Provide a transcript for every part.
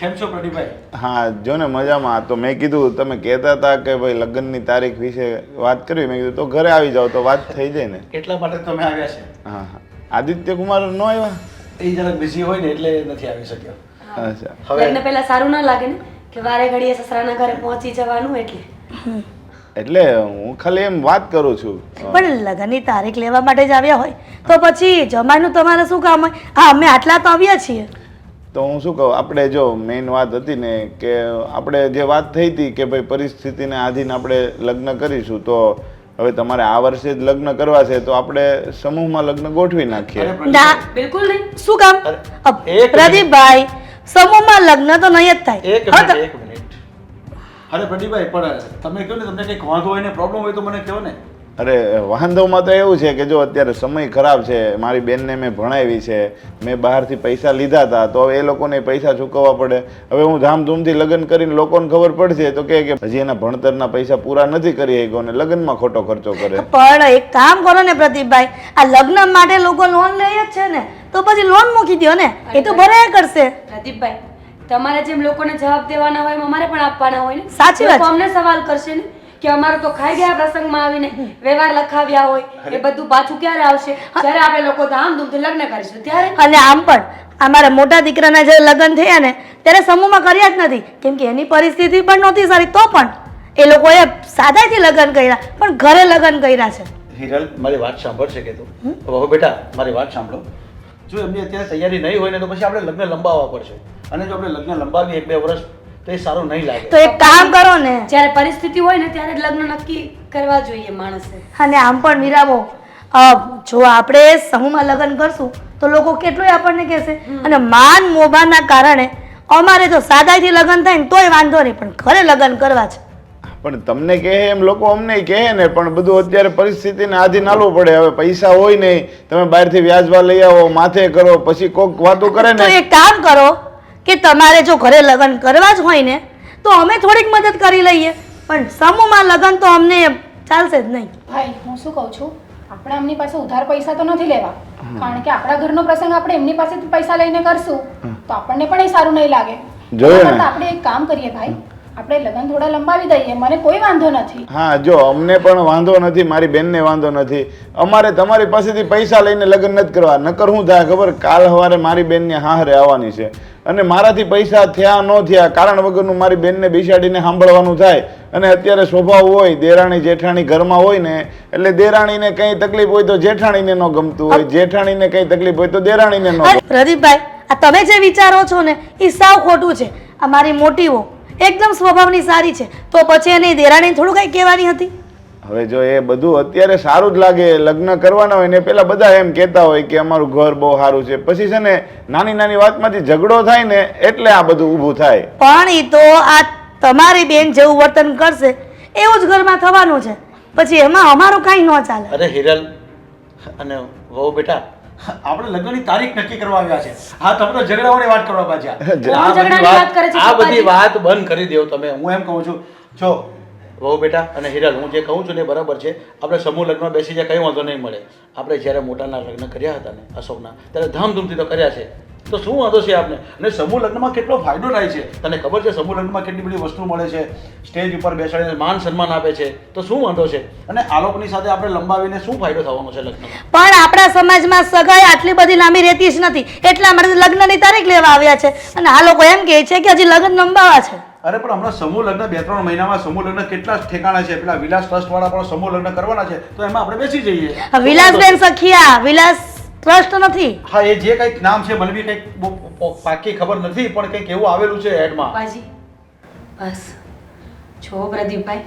કેમ છો પ્રદીપભાઈ? હા જો ને મજામાં. તો મેં કીધું તમે કહેતા હતા કે ભાઈ લગ્નની તારીખ વિશે વાત કરવી. મેં કીધું તો ઘરે આવી જાઓ તો વાત થઈ જાય ને. એટલા માટે તમે આવ્યા છે? હા હા. આદિત્ય કુમાર નો આવ્યા? એ જરાક બિઝી હોય ને એટલે નથી આવી શક્યો. અચ્છા. હવે એને પહેલા સારું ના લાગે ને કે વારે ઘડીએ સસરાના ઘરે પહોંચી જવાનું એટલે. એટલે હું ખાલી એમ વાત કરું છું. પણ લગ્નની તારીખ લેવા માટે જ આવ્યા હોય. તો પછી જમાનું તમારે શું કામ હોય? હા અમે આટલા તો આવ્યા છીએ. તો હું શું કહું આપણે જો મેઇન વાત હતી ને કે આપણે જે વાત થઈ હતી કે ભાઈ પરિસ્થિતિને આધીન આપણે લગ્ન કરીશું તો હવે તમારે આ વર્ષે જ લગ્ન કરવા છે તો આપણે સમૂહમાં લગ્ન ગોઠવી નાખીએ. ના બિલકુલ નહીં. શું કામ? પ્રદીપભાઈ સમૂહમાં લગ્ન તો નહીં જ થાય. એક મિનિટ એક મિનિટ. અરે પ્રદીપભાઈ પણ તમે કહો ને તમને કંઈક વાંધો હોય ને પ્રોબ્લેમ હોય તો મને કહો ને. અરે વાંધોમાં તો એવું છે કે જો અત્યારે સમય ખરાબ છે મારી બેનને મેં ભણાવી છે મેં બહારથી પૈસા લીધા હતા તો હવે એ લોકોને પૈસા ચૂકવવા પડે. હવે હું ધામધૂમથી લગ્ન કરીને લોકોને ખબર પડશે તો કે હજી એના ભણતરના પૈસા પૂરા નથી કરી શક્યો ને લગ્નમાં ખોટો ખર્ચો કરે. પણ એક કામ કરો ને પ્રદીપભાઈ આ લગ્ન માટે લોકો લોન લે જ છે ને તો પછી લોન મૂકી દો ને એ તો ભરાયા કરશે. પ્રદીપભાઈ તમારે જેમ લોકોને જવાબ દેવાના હોય અમારે પણ આપવાના હોય ને. સાચી વાત. અમને સવાલ કરશે ને. કે અમારું તો ખાઈ ગયા પ્રસંગમાં આવીને વ્યવહાર લખાવ્યા હોય એ બધું પાછું ક્યારે આવશે? જ્યારે આપણે લોકો ધામધૂમથી લગ્ન કરીશું ત્યારે? અને આમ પણ અમારા મોટા દીકરાના જે લગ્ન થયા ને ત્યારે સમૂહમાં કર્યા જ નથી. કેમ કે એની પરિસ્થિતિ પણ નહોતી સારી તો પણ એ લોકોએ સાદાથી લગ્ન કર્યા પણ ઘરે લગ્ન કર્યા છે. હિરલ મારી વાત સાંભળશે કે તું? હવે બેટા મારી વાત સાંભળો. જો એમની અત્યારે તૈયારી નહીં હોય ને તો પછી આપણે લગ્ન લંબાવવા પડશે. અને જો આપણે લગ્ન લંબાવીએ એક બે વર્ષ તો એ સારું નહીં લાગે. તો એક કામ કરો ને. જ્યારે પરિસ્થિતિ હોય ને ત્યારે લગ્ન નક્કી કરવા જોઈએ માણસે. અને આમ પણ મીરાબો જો આપણે સમૂહમાં લગ્ન કરશું તો લોકો કેટલું આપણને કહેશે? અને માન મોભાના કારણે અમારે તો સાદાઈથી લગ્ન થાય ને તોય વાંધો નહીં પણ ઘરે લગ્ન કરવા છે. પણ તમને કહે એમ લોકો અમને કહે ને પણ બધું અત્યારે પરિસ્થિતિને આધીન હાલવું પડે. હવે પૈસા હોય નહીં તમે બહારથી વ્યાજવા લઈ આવો માથે કરો પછી કોક વાતો કરે તો ને. એક કામ કરો કે તમારે જો ઘરે લગ્ન કરવા જ હોય ને તો અમે થોડીક મદદ કરી લઈએ. પણ સમૂહમાં લગ્ન તો અમને ચાલશે જ નહીં. ભાઈ હું શું કહું છું? આપણે એમની પાસે ઉધાર પૈસા તો નથી લેવા. કારણ કે આપણા ઘરનો પ્રસંગ આપણે એમની પાસેથી પૈસા લઈને કરશું તો આપણને પણ એ સારું નહીં લાગે. આપણે એક કામ કરીએ ભાઈ. આપણે લગ્ન થોડા લંબાવી દઈએ મને કોઈ વાંધો નથી. હા જો અમને પણ વાંધો નથી મારી બેનને વાંધો નથી. અમારે તમારી પાસેથી પૈસા લઈને લગ્ન નથી કરવા. નકર હું થાય ખબર? કાલ સવારે મારી બેનની હાહરે આવવાની છે. અને મારાથી પૈસા થયા ન થયા, કારણ વગરનું મારી બેનને બેસાડીને સાંભળવાનું થાય. અને અત્યારે સ્વભાવ હોય, દેરાણી જેઠાણી ઘરમાં હોય ને, એટલે દેરાણીને કંઈ તકલીફ હોય તો જેઠાણીને ન ગમતું હોય, જેઠાણીને કંઈ તકલીફ હોય તો દેરાણીને ન પ્રદીપભાઈ, આ તમે જે વિચારો છો ને, એ સાવ ખોટું છે. આ મારી મોટીઓ એકદમ સ્વભાવની સારી છે. તો પછી એની દેરાણી થોડું કંઈ કહેવાની હતી? હવે જો એ બધું અત્યારે સારું જ લાગે લગ્ન કરવાના હોય ને પેલા બધા એમ કહેતા હોય કે અમારું ઘર બહુ સારું છે. પછી છે ને નાની નાની વાતમાંથી ઝઘડો થાય ને એટલે આ બધું ઊભું થાય. પણ એ તો આ તમારી બેન જેવું વર્તન કરશે એવું જ ઘરમાં થવાનું છે. પછી એમાં અમારું કાંઈ ન ચાલે. અરે હિરલ અને વહુ બેટા આપણે લગ્નની તારીખ નક્કી કરવા આવ્યા છે. હા તમે તો ઝઘડાઓની વાત કરવા પાછા આ બધી? વાત બંધ કરી દેવ તમે. હું એમ કહું છું જો વહુ બેટા અને હિરલ, હું જે કહું છું ને બરાબર છે. આપણે સમૂહ લગ્નમાં બેસી જાય, કંઈ વાંધો નહીં મળે. આપણે જ્યારે મોટાના લગ્ન કર્યા હતા ને, અશોકના, ત્યારે ધામધૂમથી તો કર્યા છે. તો શું વાંધો છે આપને? અને સમૂહ લગ્નમાં કેટલો ફાયદો થાય છે? તને ખબર છે સમૂહ લગ્નમાં કેટલી બધી વસ્તુ મળે છે? સ્ટેજ ઉપર બેસાડીને માન સન્માન આપે છે. તો શું વાંધો છે? અને આ લોકોની સાથે આપણે લંબાવીને શું ફાયદો થવાનો છે લગ્ન પણ આપણા સમાજમાં સગાઈ આટલી બધી લાંબી રહેતી જ નથી. એટલા માટે લગ્નની તારીખ લેવા આવ્યા છે. અને આ લોકો એમ કહે છે કે હજી લગ્ન લંબાવા છે. અરે પણ હમણાં સમૂહ લગ્ન બે ત્રણ મહિનામાં સમૂહ લગ્ન કેટલા ઠેકાણા છે. પેલા વિલાસ ટ્રસ્ટ વાળા પણ સમૂહ લગ્ન કરવાના છે. તો એમાં આપણે બેસી જઈએ. વિલાસબેન સખિયા વિલાસ ટ્રસ્ટ નથી. હા એ જે કંઈક નામ છે મને બી કંઈક પાકી ખબર નથી પણ કંઈક એવું આવેલું છે એડમાં. પપ્પાજી બસ. છો પ્રદીપભાઈ.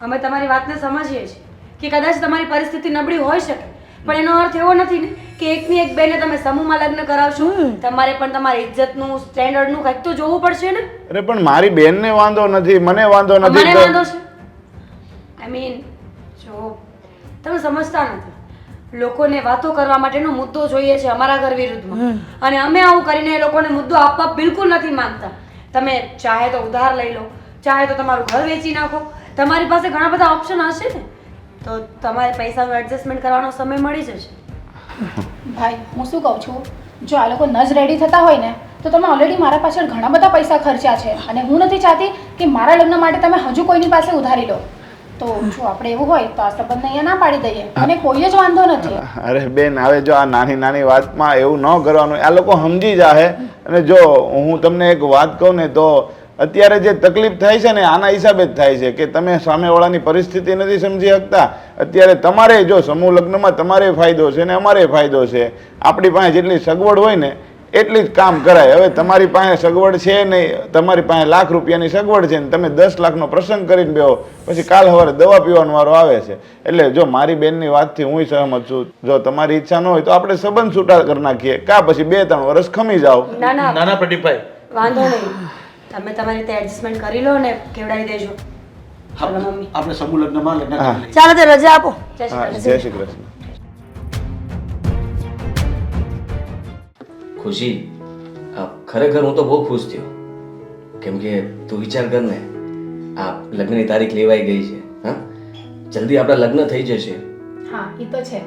અમે તમારી વાતને સમજીએ છીએ કે કદાચ તમારી પરિસ્થિતિ નબળી હોઈ શકે પણ એનો અર્થ એવો નથી ને કે એકની એક બેને તમે સમૂહમાં લગ્ન કરાવશો તમારે પણ તમારી ઇજ્જતનું સ્ટેન્ડર્ડનું કંઈક તો જોવું પડશે ને. અરે પણ મારી બેનને વાંધો નથી મને વાંધો મને વાંધો છે? આઈ મીન જો તમે સમજતા નથી. લોકોને વાતો કરવા માટેનો મુદ્દો જોઈએ છે અમારા ઘર વિરુદ્ધમાં. અને અમે આવું કરીને એ લોકોને મુદ્દો આપવા બિલકુલ નથી માંગતા. તમે ચાહે તો ઉધાર લઈ લો ચાહે તો તમારું ઘર વેચી નાખો. તમારી પાસે ઘણા બધા ઓપ્શન હશે ને. તો તમારે પૈસાનું એડજસ્ટમેન્ટ કરવાનો સમય મળી જશે. ભાઈ હું શું કહું છું? જો આ લોકો ન જ રેડી થતા હોય ને તો તમે ઓલરેડી મારા પાછળ ઘણા બધા પૈસા ખર્ચ્યા છે. અને હું નથી ચાહતી કે મારા લગ્ન માટે તમે હજુ કોઈની પાસે ઉધારી લો. તો જો આપણે એવું હોય તો આ સંબંધ અહીંયા ના પાડી દઈએ. અને કોઈ જ વાંધો નથી. અરે બેન હવે જો આ નાની નાની વાતમાં એવું ન કરવાનું આ લોકો સમજી જાહે. અને જો હું તમને એક વાત કહું ને તો અત્યારે જે તકલીફ થાય છે ને આના હિસાબે જ થાય છે કે તમે સામેવાળાની પરિસ્થિતિ નથી સમજી શકતા. અત્યારે તમારે જો સમૂહ લગ્નમાં તમારે ફાયદો છે ને અમારે ફાયદો છે. આપણી પાસે જેટલી સગવડ હોય ને એટલી જ કામ કરાય. હવે તમારી પાસે સગવડ છે નહીં તમારી પાસે લાખ રૂપિયાની સગવડ છે ને તમે દસ લાખનો પ્રસંગ કરીને બેહો પછી કાલ સવારે દવા પીવાનો વારો આવે છે. એટલે જો મારી બેનની વાતથી હું સહમત છું. જો તમારી ઈચ્છા ન હોય તો આપણે સંબંધ છૂટા કરી નાખીએ. કા પછી બે ત્રણ વર્ષ ખમી જાઓ. ના પ્રદીપભાઈ. વાંધો નહીં. તમે તમારી રીતે એડજસ્ટમેન્ટ કરી લો ને કેવડાવી દેજો. ચલો મમ્મી. આપણે સમૂહ લગ્નમાં લગ્ન. કરી લઈએ. ચાલો તો રજા આપો. જય શ્રી હા કૃષ્ણ. જય શ્રી કૃષ્ણ. ખુશી? ખરેખર હું તો બહુ ખુશ થયો. કેમ કે તું વિચાર કર ને આ લગ્નની તારીખ લેવાઈ ગઈ છે હા? જલ્દી આપણા લગ્ન થઈ જશે. હા એ તો છે.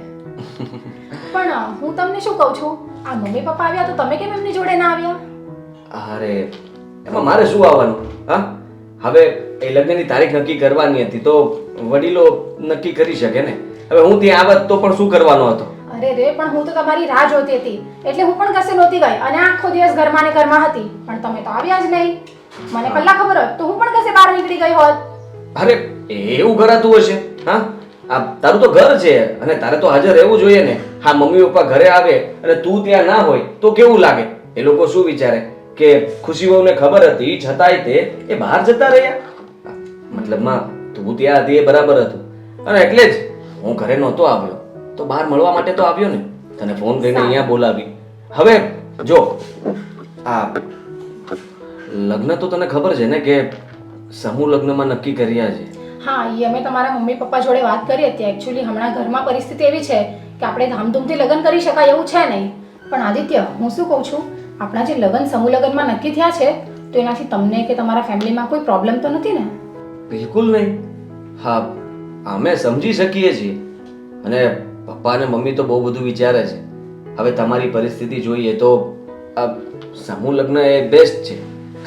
પણ અ, હું તમને શું કહું છું? આ મમ્મી પપ્પા આવ્યા તો તમે કેમ એમની જોડે ના આવ્યા? અરે એમાં મારે શું આવવાનું? હા? હવે એ લગ્નની તારીખ નક્કી કરવાની હતી તો વડીલો નક્કી કરી શકે ને? હવે હું ત્યાં આવત તો પણ શું કરવાનો હતો? અરે રે પણ હું તો તમારી રાહ જોતી હતી. એટલે હું પણ કશે નહોતી ગઈ અને આખો દિવસ ઘરમાં ને ઘરમાં હતી. પણ તમે તો આવ્યા જ નહીં. મને પહેલા ખબર હોત તો હું પણ કશે બહાર નીકળી ગઈ હોત. અરે એવું ઘરાતું હશે? હા? આ તારું તો ઘર છે અને તારે તો હાજર રહેવું જોઈએ ને. હા મમ્મી પપ્પા ઘરે આવે અને તું ત્યાં ના હોય તો કેવું લાગે? એ લોકો શું વિચારે? કે ખુશી વહુને ખબર હતી છતાંય તે એ બહાર જતા રહ્યા. મતલબમાં તું ત્યાં હતી એ બરાબર હતું. અને એટલે જ હું ઘરે નહોતો આવ્યો. તો બહાર મળવા માટે તો આવ્યો ને. તને ફોન કરીને અહીંયા બોલાવી. હવે જો આ લગ્ન તો તને ખબર છે ને કે સમૂહ લગ્નમાં નક્કી કર્યા છે. હા એ અમે તમારા મમ્મી પપ્પા જોડે વાત કરી હતી. એકચ્યુઅલી હમણાં ઘરમાં પરિસ્થિતિ એવી છે કે આપણે ધામધૂમથી લગ્ન કરી શકાય એવું છે નહીં. પણ આદિત્ય હું શું કહું છું? આપણા જે લગ્ન સમૂહ લગ્નમાં નક્કી થયા છે તો એનાથી તમને કે તમારા ફેમિલીમાં કોઈ પ્રોબ્લેમ તો નથી ને? બિલકુલ નહીં. હા અમે સમજી શકીએ છીએ. અને પપ્પા અને મમ્મી તો બહુ બધું વિચારે છે. હવે તમારી પરિસ્થિતિ જોઈએ તો સમૂહ લગ્ન એ બેસ્ટ છે.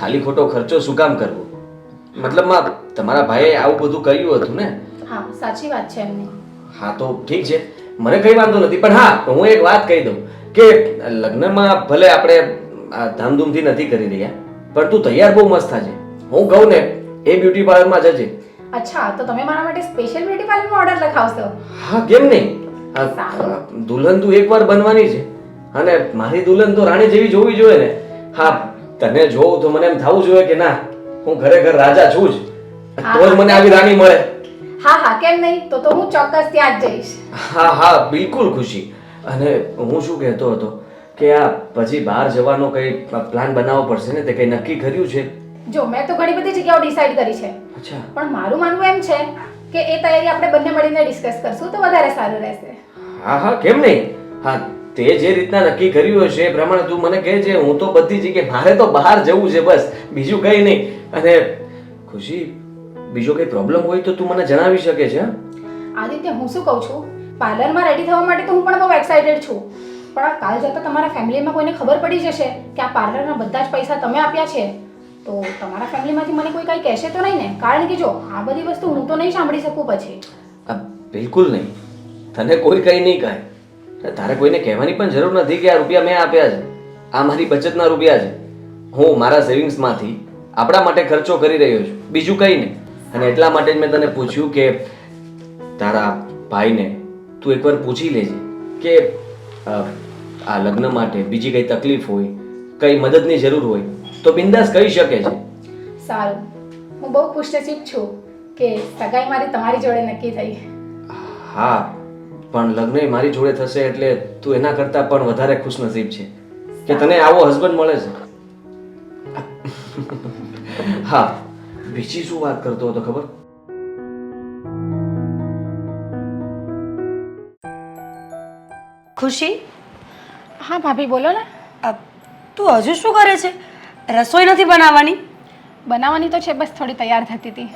ખાલી ખોટો ખર્ચો શું કામ કરવો? મતલબમાં તમારા ભાઈએ આવું બધું કર્યું હતું ને? હા સાચી વાત છે એમની. હા તો ઠીક છે. મને કઈ વાંધો નથી પણ હા હું એક વાત કહી દઉં. કે લગ્નમાં ભલે આપણે આ ધામધૂમથી નથી કરી રહ્યા પણ તું તૈયાર બહુ મસ્ત થાજે. હું કહું ને એ બ્યુટી પાર્લરમાં જજે. અચ્છા તો તમે મારા માટે સ્પેશિયલ બ્યુટી પાર્લરમાં ઓર્ડર લખાવશો? હા કેમ નહીં? દુલ્હન તું એકવાર બનવાની છે. અને મારી દુલ્હન તો રાણી જેવી જોવી જોઈએ ને. હા તને જોઉં તો મને એમ થવું જોઈએ કે ના હું ખરેખર રાજા છું જ. તો જ મને આવી રાણી મળે. હા હા કેમ નહીં? તો તો હું ચોક્કસ ત્યાં જ જઈશ. હા હા બિલકુલ ખુશી. અને હું શું કહેતો હતો કે આ પછી બહાર જવાનો કઈ પ્લાન બનાવવો પડશે ને તે કઈ નક્કી કર્યું છે? જો મેં તો ઘણી બધી જગ્યાઓ ડિસાઈડ કરી છે. અચ્છા. પણ મારું માનવું એમ છે કે એ તૈયારી આપણે બંને મળીને ડિસ્કસ કરશું તો વધારે સારું રહેશે. હા હા કેમ નહીં? હા તે જે રીતના નક્કી કર્યું હશે એ પ્રમાણે તું મને કહે છે હું તો બધી જગ્યાએ મારે તો બહાર જવું છે બસ બીજું કંઈ નહીં. અને ખુશી બીજો કઈ પ્રોબ્લેમ હોય તો તું મને જણાવી શકે છે? આદિત્ય હું શું કહું છું? પાર્લરમાં રેડી થવા માટે તો હું પણ બહુ એક્સાઇટેડ છું. પણ કાલ જતા તમારા ફેમિલીમાં કોઈને ખબર પડી જશે કે આ પાર્લરના બધા જ પૈસા તમે આપ્યા છે. તો તમારા ફેમિલીમાંથી મને કોઈ કંઈ કહેશે તો નહીં ને? કારણ કે જો, આ બધી વસ્તુ હું તો નહીં સાંભળી શકું પછી. બિલકુલ નહીં. તને કોઈ કંઈ નહીં કહે. તારે કોઈને કહેવાની પણ જરૂર નથી કે આ રૂપિયા મેં આપ્યા છે. આ મારી બચતના રૂપિયા છે. હું મારા સેવિંગ્સમાંથી આપણા માટે ખર્ચો કરી રહ્યો છું. બીજું કંઈ નહીં. અને એટલા માટે જ મેં તને પૂછ્યું કે તારા ભાઈને તું એકવાર પૂછી લેજે કે આ લગ્ન માટે બીજી કઈ તકલીફ હોય કઈ મદદની જરૂર હોય તો બિંદાસ કહી શકે છે. સારું. હું બહુ ખુશનસીબ છું કે સગાઈ મારી તમારી જોડે નક્કી થઈ. હા પણ લગ્ન મારી જોડે થશે એટલે તું એના કરતાં પણ વધારે ખુશનસીબ છે. કે તને આવો હસબન્ડ મળે છે. હા બીજી શું વાત કરતો હતો ખબર? ખુશી? હા ભાભી બોલો ને. તું હજુ શું કરે છે? રસોઈ નથી બનાવવાની? બનાવવાની તો છે બસ થોડી તૈયાર થતી હતી.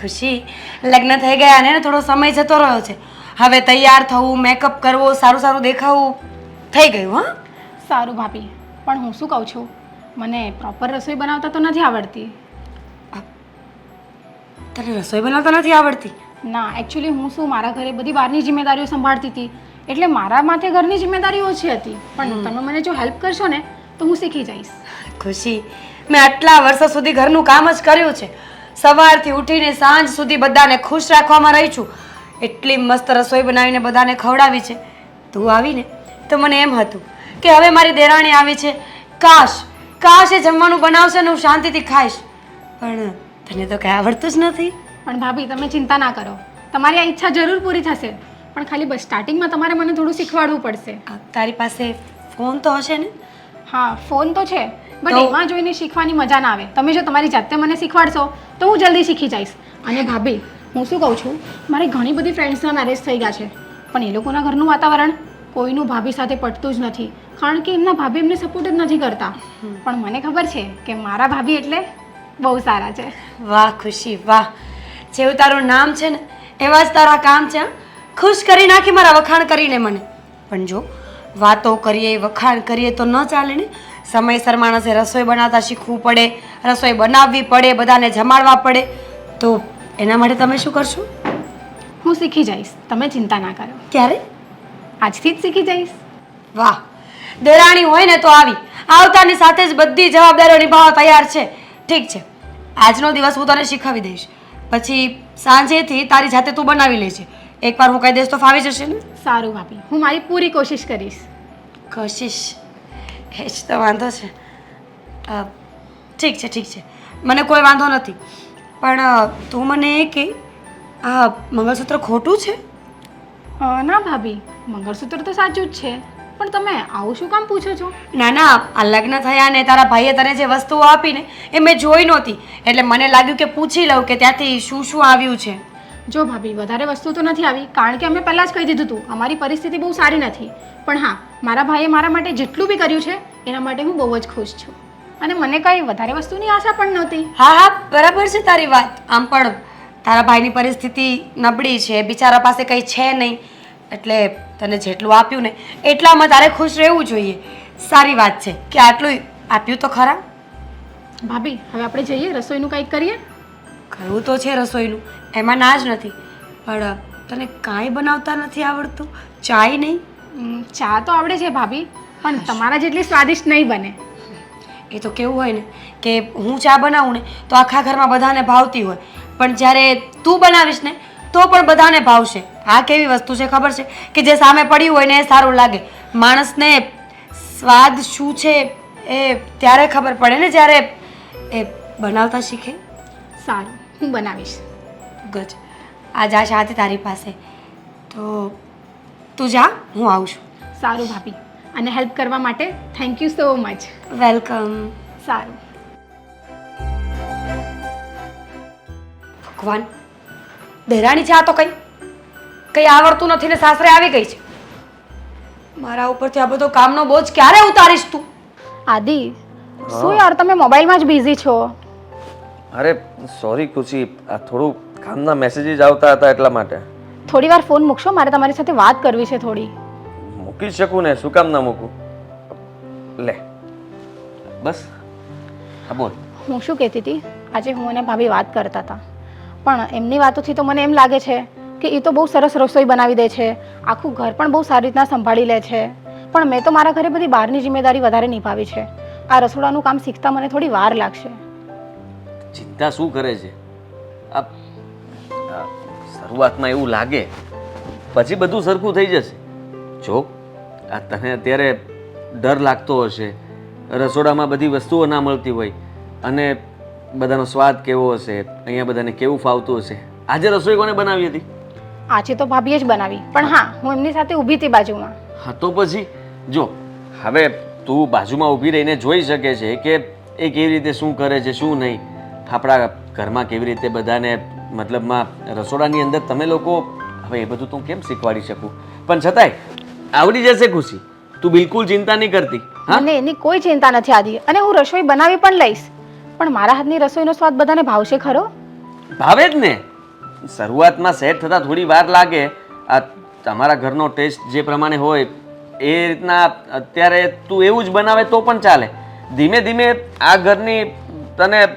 ખુશી લગ્ન થઈ ગયા ને થોડો સમય જતો રહ્યો છે. હવે તૈયાર થવું મેકઅપ કરવો સારું સારું દેખાવું થઈ ગયું હા? સારું ભાભી. પણ હું શું કહું છું? મને પ્રોપર રસોઈ બનાવતા તો નથી આવડતી. તને રસોઈ બનાવતા નથી આવડતી? ના એકચ્યુઅલી હું શું મારા ઘરે બધી બહારની જિમ્મેદારીઓ સંભાળતી હતી. એટલે મારા માથે ઘરની જિમ્મેદારી ઓછી હતી. પણ તમે મને જો હેલ્પ કરશો ને તો હું શીખી જઈશ. ખુશી. મેં આટલા વર્ષો સુધી ઘરનું કામ જ કર્યું છે. સવારથી ઉઠીને સાંજ સુધી બધાને ખુશ રાખવામાં રહી છું. એટલી મસ્ત રસોઈ બનાવીને બધાને ખવડાવી છે. તું આવીને. તો મને એમ હતું કે હવે મારી દેરાણી આવી છે. કાશ કાશ એ જમવાનું બનાવશે ને હું શાંતિથી ખાઈશ. પણ તને તો કંઈ આવડતું જ નથી. પણ ભાભી તમે ચિંતા ના કરો. તમારી આ ઈચ્છા જરૂર પૂરી થશે. પણ ખાલી બસ સ્ટાર્ટિંગમાં તમારે મને થોડું શીખવાડવું પડશે. આ તારી પાસે ફોન તો હશે ને? હા ફોન તો છે બટ તો- એમાં જોઈને શીખવાની મજા ના આવે. તમે જો તમારી જાતે મને શીખવાડશો તો હું જલ્દી શીખી જઈશ. અને ભાભી હું શું કહું છું મારી ઘણી બધી ફ્રેન્ડ્સના મેરેજ થઈ ગયા છે પણ એ લોકોના ઘરનું વાતાવરણ કોઈનું ભાભી સાથે પટતું જ નથી કારણ કે એમના ભાભી એમને સપોર્ટ જ નથી કરતા. પણ મને ખબર છે કે મારા ભાભી એટલે બહુ સારા છે. વાહ ખુશી વાહ. જેવું તારું નામ છે ને એવા જ તારા કામ છે હં? ખુશ કરી નાખી મારા વખાણ કરીને મને. પણ જો વાતો કરીએ વખાણ કરીએ તો ન ચાલે ને? સમયસર માણસે રસોઈ બનાવતા શીખવું પડે રસોઈ બનાવવી પડે બધાને જમાડવા પડે. તો એના માટે તમે શું કરશો? હું શીખી જઈશ. તમે ચિંતા ના કરો. ક્યારે? આજથી જ શીખી જઈશ. વાહ. દેરાણી હોય ને તો આવી. આવતાની સાથે જ બધી જવાબદારીઓ નિભાવવા તૈયાર છે. ઠીક છે. આજનો દિવસ હું તને શીખવી દઈશ. પછી સાંજેથી તારી જાતે તું બનાવી લેજે. એકવાર હું કહી દઈશ તો ફાવી જશે ને? સારું ભાભી હું મારી પૂરી કોશિશ કરીશ. કોશિશ? એ જ તો વાંધો છે. ઠીક છે ઠીક છે. મને કોઈ વાંધો નથી. પણ તું મને એ કે આ મંગળસૂત્ર ખોટું છે? ના ભાભી મંગળસૂત્ર તો સાચું જ છે. પણ તમે આવું શું કામ પૂછો છો? ના ના આ લગ્ન થયા ને તારા ભાઈએ તને જે વસ્તુઓ આપીને એ મેં જોઈ નહોતી. એટલે મને લાગ્યું કે પૂછી લઉં કે ત્યાંથી શું શું આવ્યું છે. જો ભાભી વધારે વસ્તુ તો નથી આવી કારણ કે અમે પહેલાં જ કહી દીધું હતું અમારી પરિસ્થિતિ બહુ સારી નથી. પણ હા મારા ભાઈએ મારા માટે જેટલું બી કર્યું છે એના માટે હું બહુ જ ખુશ છું. અને મને કંઈ વધારે વસ્તુની આશા પણ નહોતી. હા હા બરાબર છે તારી વાત. આમ પણ તારા ભાઈની પરિસ્થિતિ નબળી છે બિચારા પાસે કંઈ છે નહીં. એટલે તને જેટલું આપ્યું ને એટલામાં તારે ખુશ રહેવું જોઈએ. સારી વાત છે કે આટલું આપ્યું તો ખરા? ભાભી હવે આપણે જઈએ રસોઈનું કંઈક કરીએ? કરવું તો છે રસોઈનું. એમાં ના જ નથી. પણ તને કાંઈ બનાવતા નથી આવડતું? ચાય નહીં? ચા તો આવડે છે ભાભી પણ તમારા જેટલી સ્વાદિષ્ટ નહીં બને. એ તો કેવું હોય ને કે હું ચા બનાવું ને તો આખા ઘરમાં બધાને ભાવતી હોય. પણ જ્યારે તું બનાવીશ ને તો પણ બધાને ભાવશે. આ કેવી વસ્તુ છે ખબર છે? કે જે સામે પડ્યું હોય ને એ સારું લાગે. માણસને સ્વાદ શું છે એ ત્યારે ખબર પડે ને જ્યારે એ બનાવતા શીખે. સારું હું બનાવીશ. ગજ આજ આ શાંતિ તારી પાસે. તો તું જા હું આવું છું. સારું ભાભી. અને હેલ્પ કરવા માટે thank you so much welcome સારું. ભગવાન દેરાણી છે આ તો કઈ? કઈ આવડતું નથી ને સાસરે આવી ગઈ છે. મારા ઉપરથી આ બધો કામનો બોજ ક્યારે ઉતારીશ તું? આદિ શું યાર તમે મોબાઈલમાં જ બિઝી છો? અરે સોરી ખુશી આ થોડું કામના મેસેજીસ આવતા હતા એટલા માટે. થોડી વાર ફોન મૂકશો મારે તમારી સાથે વાત કરવી છે થોડી. મૂકી શકું ને શું કામ ના મૂકું? લે બસ હા બોલ. હું શું કહેતી હતી? આજે હું અને ભાભી વાત કરતા હતા. પણ એમની વાતોથી તો મને એમ લાગે છે કે એ તો બહુ સરસ રસોઈ બનાવી દે છે આખું ઘર પણ બહુ સારી રીતના સંભાળી લે છે. પણ મેં તો મારા ઘરે બધી બહારની જિમ્મેદારી વધારે નિભાવી છે. આ રસોડાનું કામ શીખતા મને થોડી વાર લાગશે. ચિંતા શું કરે છે? આ શરૂઆતમાં એવું લાગે પછી બધું સરખું થઈ જશે. જો આ તને અત્યારે ડર લાગતો હશે રસોડામાં બધી વસ્તુઓ ના મળતી હોય અને બધાનો સ્વાદ કેવો હશે અહીંયા બધાને કેવું ફાવતું હશે. આજે રસોઈ કોને બનાવી હતી? આજે તો ભાભીએ જ બનાવી પણ હા હું એમની સાથે ઊભી હતી બાજુમાં. હા તો પછી? જો હવે તું બાજુમાં ઊભી રહીને જોઈ શકે છે કે એ કેવી રીતે શું કરે છે શું નહીં આપણા ઘરમાં કેવી રીતે બધાને મતલબમાં રસોડાની અંદર તમે લોકો હવે એ બધું તું કેમ શીખવાડી શકું? પણ છતાંય આવડી જશે ખુશી. તું બિલકુલ ચિંતા નહીં કરતી હા? મને એની કોઈ ચિંતા નથી આદિ. અને હું રસોઈ બનાવી પણ લઈશ. પણ મારા હાથની રસોઈનો સ્વાદ બધાને ભાવશે ખરો? ભાવે જ ને. શરૂઆતમાં સેટ થતાં થોડી વાર લાગે. આ તમારા ઘરનો ટેસ્ટ જે પ્રમાણે હોય એ રીતના અત્યારે તું એવું જ બનાવે તો પણ ચાલે. ધીમે ધીમે આ ઘરની તને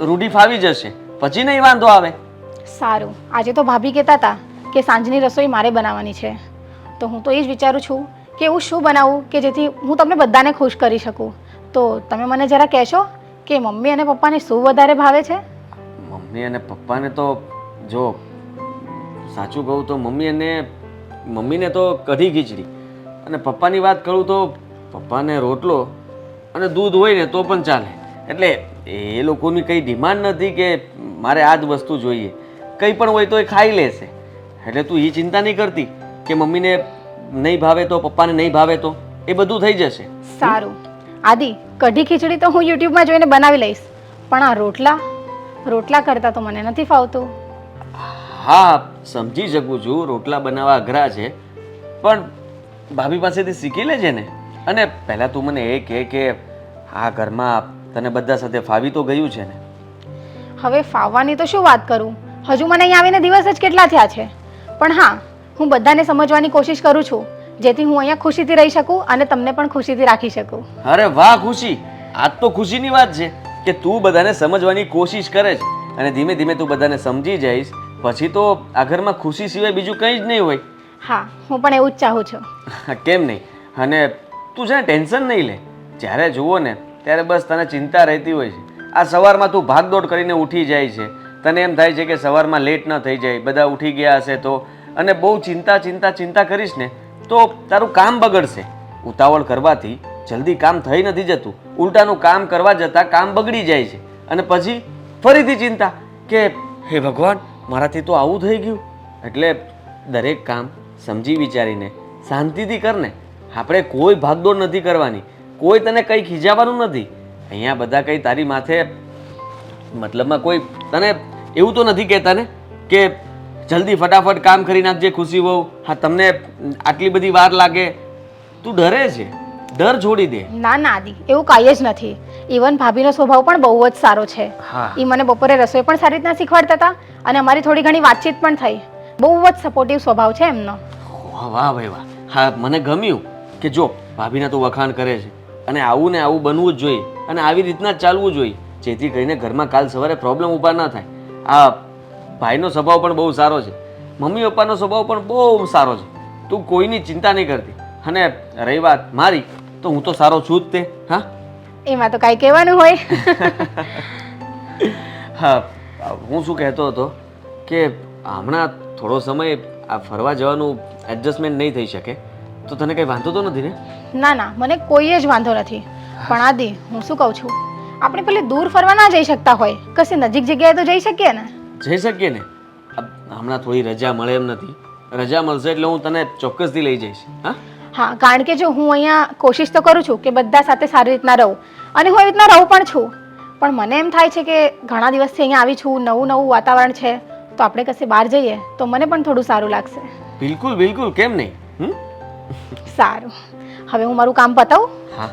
રૂઢી ફાવી જશે. પછી નહીં વાંધો આવે. સારું. આજે તો ભાભી કહેતા હતા કે સાંજની રસોઈ મારે બનાવવાની છે. તો હું તો એ જ વિચારું છું કે એવું શું બનાવું કે જેથી હું તમને બધાને ખુશ કરી શકું. તો તમે મને જરા કહેશો કે મમ્મી અને પપ્પાને શું વધારે ભાવે છે? મમ્મી અને પપ્પાને તો જો, સાચું કહું તો મમ્મી અને મમ્મીને તો કઢી ખીચડી. અને પપ્પાની વાત કરું તો પપ્પાને રોટલો અને દૂધ હોય ને તો પણ ચાલે. એટલે એ લોકોની કંઈ ડિમાન્ડ નથી કે મારે આ જ વસ્તુ જોઈએ. કંઈ પણ હોય તો એ ખાઈ લેશે એટલે તું એ ચિંતા નહીં કરતી કે મમ્મીને નહીં ભાવે તો પપ્પાને નહીં ભાવે તો એ બધું થઈ જશે. સારું. આદિ કઢી ખીચડી તો હું યુટ્યુબમાં જોઈને બનાવી લઈશ. પણ આ રોટલા રોટલા કરતાં તો મને નથી ફાવતું. હા સમજી શકું છું રોટલા બનાવવા અઘરા છે. પણ ભાભી પાસેથી શીખી લેજે ને. અને પહેલાં તું મને એ કહે કે આ ઘરમાં તને બધા સાથે ફાવી તો ગયું છે ને. હવે ફાવવાની તો શું વાત કરું? હજુ મને અહીં આવીને દિવસ જ કેટલા થયા છે? પણ હા હું બધાને સમજવાની કોશિશ કરું છું જેથી હું અહીંયા ખુશીથી રહી શકું અને તમને પણ ખુશીથી રાખી શકું. અરે વાહ ખુશી! આજ તો ખુશીની વાત છે કે તું બધાને સમજવાની કોશિશ કરે છે અને ધીમે ધીમે તું બધાને સમજી જઈશ. પછી તો આ ઘરમાં ખુશી સિવાય બીજું કંઈ જ નહીં હોય. હા હું પણ એવું જ ચાહું છું. કેમ નહીં? અને તું છે ને ટેન્શન નહીં લે જ્યારે જુઓ ને ત્યારે બસ તને ચિંતા રહેતી હોય છે. આ સવારમાં તું ભાગદોડ કરીને ઉઠી જાય છે. તને એમ થાય છે કે સવારમાં લેટ ન થઈ જાય, બધા ઉઠી ગયા હશે તો? અને બહુ ચિંતા ચિંતા ચિંતા કરીશ ને, તો તારું કામ બગડશે. ઉતાવળ કરવાથી જલ્દી કામ થઈ નથી જતું. ઉલટાનું કામ કરવા જતાં કામ બગડી જાય છે. અને પછી ફરીથી ચિંતા કે, હે ભગવાન, મારાથી તો આવું થઈ ગયું. એટલે દરેક કામ સમજી વિચારીને, શાંતિથી કરને. આપણે કોઈ ભાગદોડ નથી કરવાની. કોઈ તને કંઈ ખીજાવાનું નથી. અહીંયા બધા કંઈ તારી માથે મતલબમાં કોઈ તને એવું તો નથી કહેતા ને કે જલ્દી ફટાફટ કામ કરી નાખજે ખુશી બહુ હા તમને આટલી બધી વાર લાગે. તું ડરે છે. ડર છોડી દે. ના ના આદિ એવું કાંઈ જ નથી. ઇવન ભાભીનો સ્વભાવ પણ બહુ જ સારો છે. એ મને બપોરે રસોઈ પણ સારી રીતના શીખવાડતા હતા અને અમારી થોડી ઘણી વાતચીત પણ થઈ. બહુ જ સપોર્ટિવ સ્વભાવ છે એમનો. વાહ વાહ ભાઈ વાહ. હા મને ગમ્યું કે જો ભાભીના તો વખાણ કરે છે. અને આવું ને આવું બનવું જ જોઈએ. અને આવી રીતના જ ચાલવું જોઈએ. જેથી કરીને ઘરમાં કાલ સવારે પ્રોબ્લેમ ઊભા ન થાય. આ ભાઈનો સ્વભાવ પણ બહુ સારો છે. મમ્મી પપ્પાનો સ્વભાવ પણ બહુ સારો છે. તું કોઈની ચિંતા નહીં કરતી. અને રહી વાત મારી તો હું તો સારો છું જ તે હા? એમાં તો કાંઈ કહેવાનું હોય. હા હું શું કહેતો હતો કે હમણાં થોડો સમય આ ફરવા જવાનું એડજસ્ટમેન્ટ નહીં થઈ શકે. તો તને કંઈ વાંધો તો નથી ને? ના ના મને કોઈ જ વાંધો નથી. પણ આદિ હું શું કહું છું? આપણે પેલે દૂર ફરવા ના જઈ શકતા હોય. કશે નજીક જગ્યાએ તો જઈ શકીએ ને? જઈ શકીએ ને? અબ હમણાં થોડી રજા મળે એમ નથી. રજા મળશે એટલે હું તને ચોક્કસથી લઈ જઈશ. હા? હા કારણ કે જો હું અહીંયા કોશિશ તો કરું છું કે બધા સાથે સારી રીતના રહું. અને હું એવી રીતના રહું પણ છું. પણ મને એમ થાય છે કે ઘણા દિવસથી અહીંયા આવી છું નવું નવું વાતાવરણ છે તો આપણે કશે બહાર જઈએ તો મને પણ થોડું સારું લાગશે. બિલકુલ બિલકુલ. કેમ નહીં? સારું. હવે હું મારું કામ પતાવું? હા.